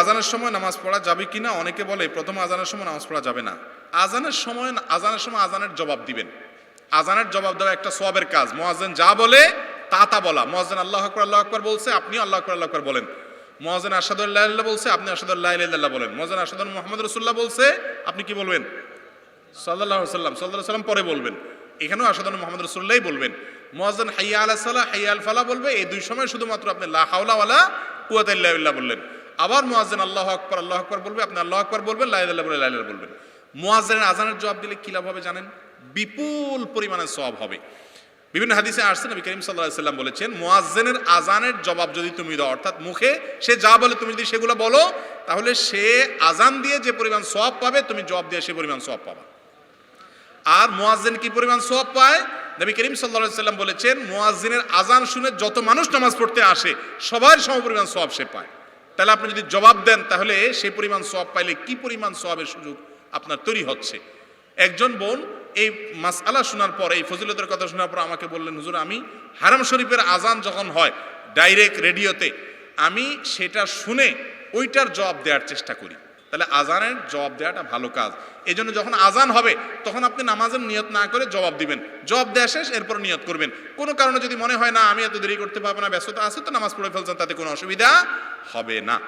আজানের সময় নামাজ পড়া যাবে কি না? অনেকে বলে, প্রথম আজানের সময় নামাজ পড়া যাবে না। আজানের সময় আজানের সময় আজানের জবাব দিবেন। আজানের জবাব দেওয়া একটা সবের কাজ। মোয়াজ্জেন যা বলে, তা তা বলা। মোয়াজ্জেন আল্লাহ আকবর আল্লাহ আকবর বলছে আপনি আল্লাহ আকবর আল্লাহ আকবর বলেন। মোয়াজ্জেন আসাদুল্লাহ বলছে আপনি আসাদুল্লাহ বলেন। মোয়াজ্জেন আসাদুল মোহাম্মদ রসুল্লাহ বলছে, আপনি কি বলবেন? সাল্লাহ সাল্লাম সাল্লাহ সাল্লাম পরে বলবেন। এখানেও আসাদুল মোহাম্মদ রসুল্লাহ বলবেন। মোয়াজ্জেন হাইয়া আলা সাল্লাহ হাইয়া আল ফালা বলবে, এই দুই সময় শুধুমাত্র আপনি লা হাওলা ওয়ালা কুয়াত বললেন। আবার মোয়াজ্জেন আল্লাহ আকবর আল্লাহ আকবর বলবে, আপনি আল্লাহ আকবর বলবেন লাইল্লাহ বলে লাইল্লাহ বলবেন। মোয়াজ্জেনের আজানের জবাব দিলে কি লাভ হবে জানেন? বিপুল পরিমাণে সব হবে। বিভিন্ন হাদিসে আসছে, নবী করিম সাল্লাহ সাল্লাম বলেছেন, মোয়াজ্জেনের আজানের জবাব যদি তুমি দাও, অর্থাৎ মুখে সে যা বলে তুমি যদি সেগুলো বলো, তাহলে সে আজান দিয়ে যে পরিমাণ সব পাবে, তুমি জবাব দিয়ে সে পরিমাণ সব পাবা। আর মোয়াজ্জেন কি পরিমাণ সওয়াব পায়? নবী করিম সাল্লাল্লাহু সাল্লাম বলেছেন, মোয়াজ্জিনের আজান শুনে যত মানুষ নামাজ পড়তে আসে, সবার সম পরিমাণ সওয়াব সে পায়। তাহলে আপনি যদি জবাব দেন, তাহলে সেই পরিমাণ সব পাইলে কি পরিমাণ সবের সুযোগ আপনার তৈরি হচ্ছে? একজন বোন এই মাস আলা শোনার পর, এই ফজিলতের কথা শোনার পর আমাকে বললেন, হুজুর, আমি হারাম শরীফের আজান যখন হয় ডাইরেক্ট রেডিওতে আমি সেটা শুনে ওইটার জবাব দেওয়ার চেষ্টা করি। তাহলে আজানের জবাব দেওয়াটা ভালো কাজ। এই জন্য যখন আজান হবে, তখন আপনি নামাজের নিয়ত না করে জবাব দিবেন। জবাব দেওয়া শেষ, এরপর নিয়ত করবেন। কোনো কারণে যদি মনে হয়, না, আমি এত দেরি করতে পারব না, ব্যস্ততা আছে, তো নামাজ পড়ে ফেলছেন, তাতে কোনো অসুবিধা হবে না।